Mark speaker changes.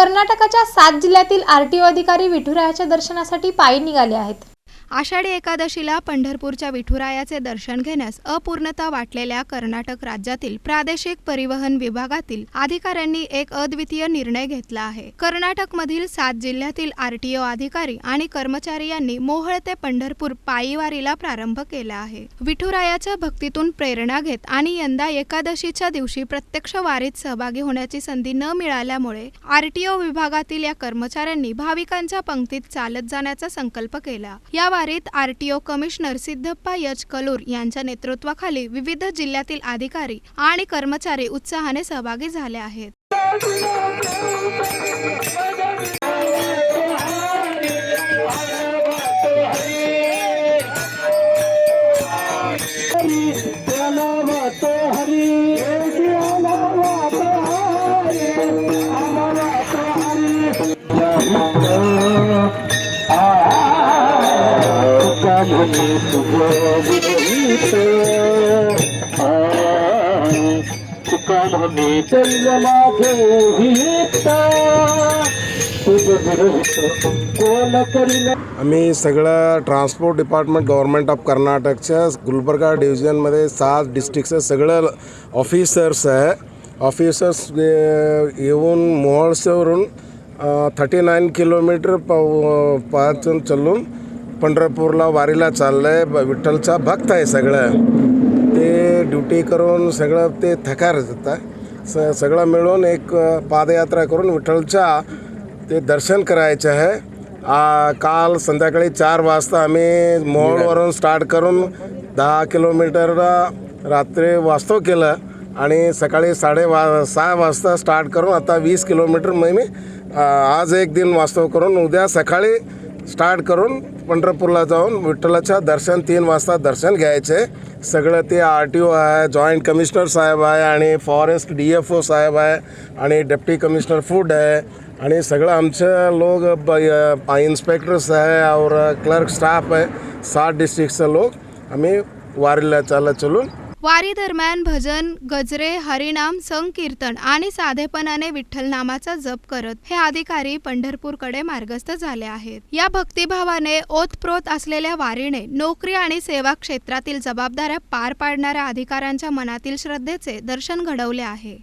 Speaker 1: कर्नाटकाच्या सात जिल्ह्यातील आरटीओ अधिकारी विठुरायाच्या दर्शनासाठी पायी निघाले आहेत.
Speaker 2: आषाढी एकादशीला पंढरपूरच्या विठुरायाचे दर्शन घेण्यास अपूर्णता वाटलेल्या कर्नाटक राज्यातील प्रादेशिक परिवहन विभागातील अधिकाऱ्यांनी एक अद्वितीय निर्णय घेतला आहे. कर्नाटकमधील सात जिल्ह्यातील आरटीओ अधिकारी आणि कर्मचारी यांनी मोहळ ते पंढरपूर पायीवारीला प्रारंभ केला आहे. विठुरायाच्या भक्तीतून प्रेरणा घेत आणि यंदा एकादशीच्या दिवशी प्रत्यक्ष वारीत सहभागी होण्याची संधी न मिळाल्यामुळे आरटीओ विभागातील या कर्मचाऱ्यांनी भाविकांच्या पंक्तीत चालत जाण्याचा संकल्प केला. या वारीत RTO commissioner Siddappa H Kalur यांच्या नेतृत्वाखाली विविध जिल्ह्यातील अधिकारी आणि कर्मचारी उत्साहाने सहभागी झाले आहेत.
Speaker 3: तुका म्हणे चल माझे
Speaker 4: आम्ही सगळं ट्रान्सपोर्ट डिपार्टमेंट गव्हर्नमेंट ऑफ कर्नाटकच्या गुलबर्गा डिव्हिजनमध्ये सात डिस्ट्रिक्टचं सगळं ऑफिसर्स आहे. ऑफिसर्स येऊन मोहळसेवरून थर्टी नाईन किलोमीटर प पाचून चालून पंढरपूरला वारीला चाललं आहे विठ्ठलचा भक्त आहे सगळं. ते ड्युटी करून सगळं ते थकार येतात स सगळं मिळून एक पादयात्रा करून विठ्ठलच्या ते दर्शन करायचं आहे. आ, काल संध्याकाळी चार वाजता आम्ही मोहोळवरून स्टार्ट करून दहा किलोमीटर रात्री वास्तव केलं आणि सकाळी साडे वा सहा वाजता स्टार्ट करून आता वीस किलोमीटर मी आज एक दिन वास्तव करून उद्या सकाळी स्टार्ट करून पंढरपूरला जाऊन विठ्ठलाच्या दर्शन तीन वाजता दर्शन घ्यायचे. सगळं ते आर टी ओ आहे जॉईंट कमिशनर साहेब आहे आणि फॉरेस्ट डी एफ ओ साहेब आहे आणि डेप्टी कमिशनर फूड आहे आणि सगळं आमचं लोक ब इन्स्पेक्टर्स आहे और क्लर्क स्टाफ आहे सात डिस्ट्रिक्टचं लोक आम्ही वारीला चालत चलून
Speaker 2: वारीदरम्यान भजन गजरे हरिनाम संकीर्तन आणि साधेपणाने विठ्ठल नामाचा जप करत हे अधिकारी पंढरपूरकडे मार्गस्थ झाले आहेत. या भक्तिभावाने ओतप्रोत असलेल्या वारीने नोकरी आणि सेवा क्षेत्रातील जबाबदाऱ्या पार पाडणाऱ्या अधिकाऱ्यांच्या मनातील श्रद्धेचे दर्शन घडवले आहे.